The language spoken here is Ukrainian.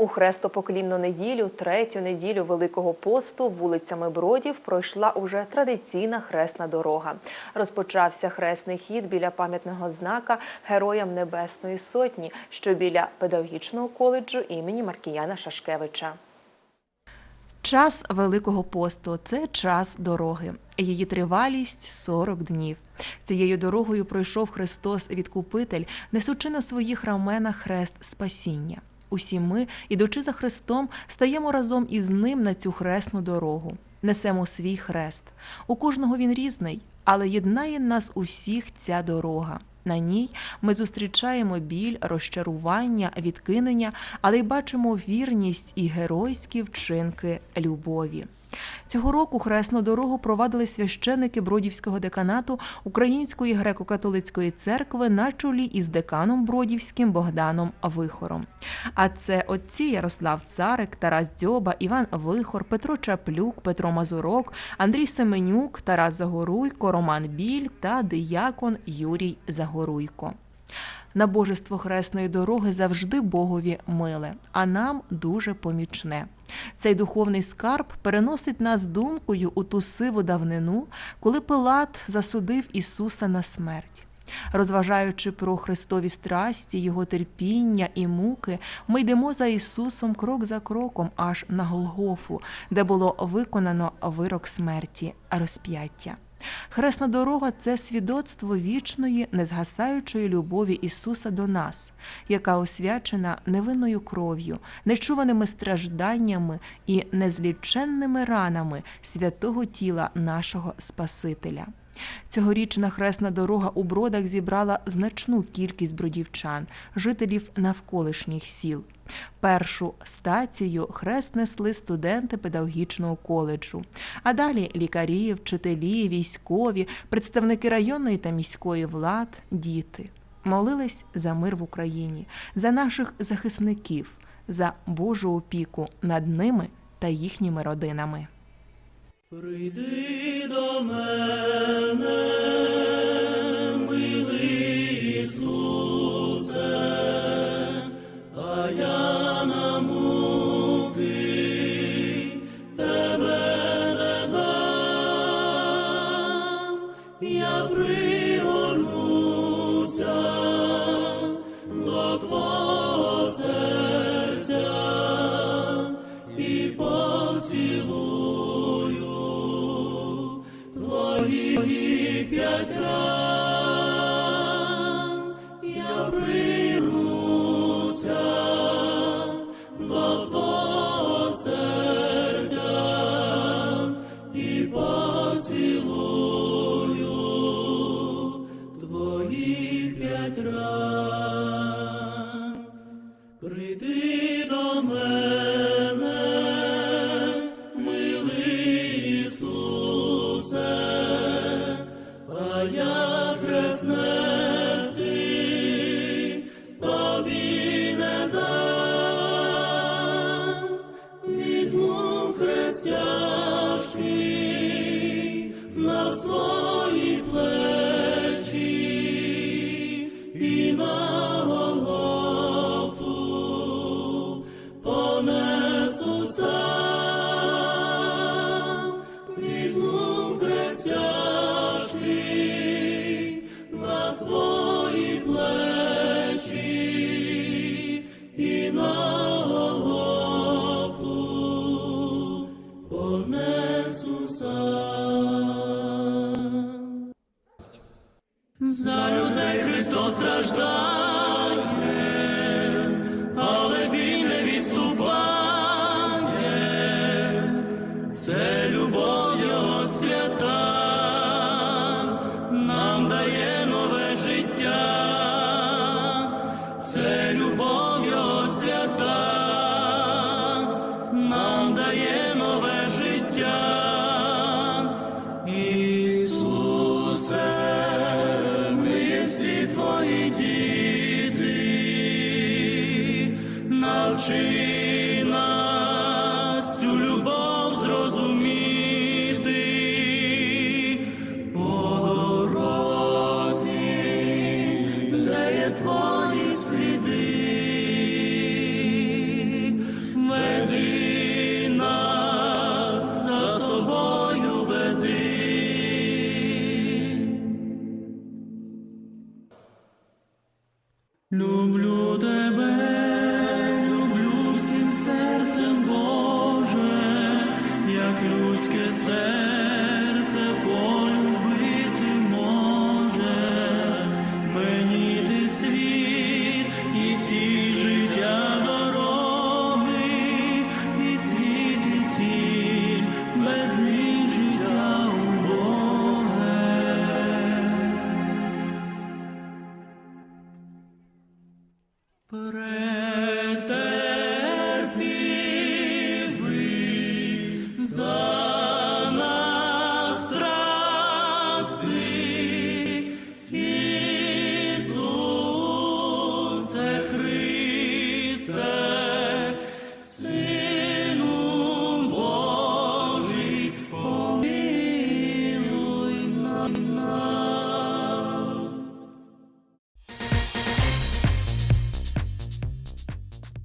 У хрестопоклінну неділю, третю неділю Великого посту вулицями Бродів пройшла уже традиційна хресна дорога. Розпочався хресний хід біля пам'ятного знака Героям Небесної Сотні, що біля педагогічного коледжу імені Маркіяна Шашкевича. Час Великого посту це час дороги. Її тривалість 40 днів. Цією дорогою пройшов Христос Відкупитель, несучи на своїх раменах хрест спасіння. Усі ми, ідучи за Христом, стаємо разом із ним на цю хресну дорогу. Несемо свій хрест. У кожного він різний, але єднає нас усіх ця дорога. На ній ми зустрічаємо біль, розчарування, відкинення, але й бачимо вірність і геройські вчинки любові. Цього року хресну дорогу провадили священики Бродівського деканату Української греко-католицької церкви на чолі із деканом Бродівським Богданом Вихором. А це отці Ярослав Царик, Тарас Дзьоба, Іван Вихор, Петро Чаплюк, Петро Мазурок, Андрій Семенюк, Тарас Загоруйко, Роман Біль та диякон Юрій Загоруйко. Набожество хресної дороги завжди Богові миле, а нам дуже помічне. Цей духовний скарб переносить нас думкою у ту сиву давнину, коли Пилат засудив Ісуса на смерть. Розважаючи про Христові страсті, Його терпіння і муки, ми йдемо за Ісусом крок за кроком аж на Голгофу, де було виконано вирок смерті, розп'яття. Хресна дорога це свідоцтво вічної, незгасаючої любові Ісуса до нас, яка освячена невинною кров'ю, нечуваними стражданнями і незліченними ранами святого тіла нашого Спасителя. Цьогорічна хресна дорога у бродах зібрала значну кількість бродівчан, жителів навколишніх сіл. Першу стацію хрест несли студенти педагогічного коледжу, а далі лікарі, вчителі, військові, представники районної та міської влад, діти. Молились за мир в Україні, за наших захисників, за Божу опіку над ними та їхніми родинами. Прийди до мене, За людей Христос страждає, але Він не. Це любов свята, нам дає нове життя. Це любов свята, всі твої діти, навчи Pray.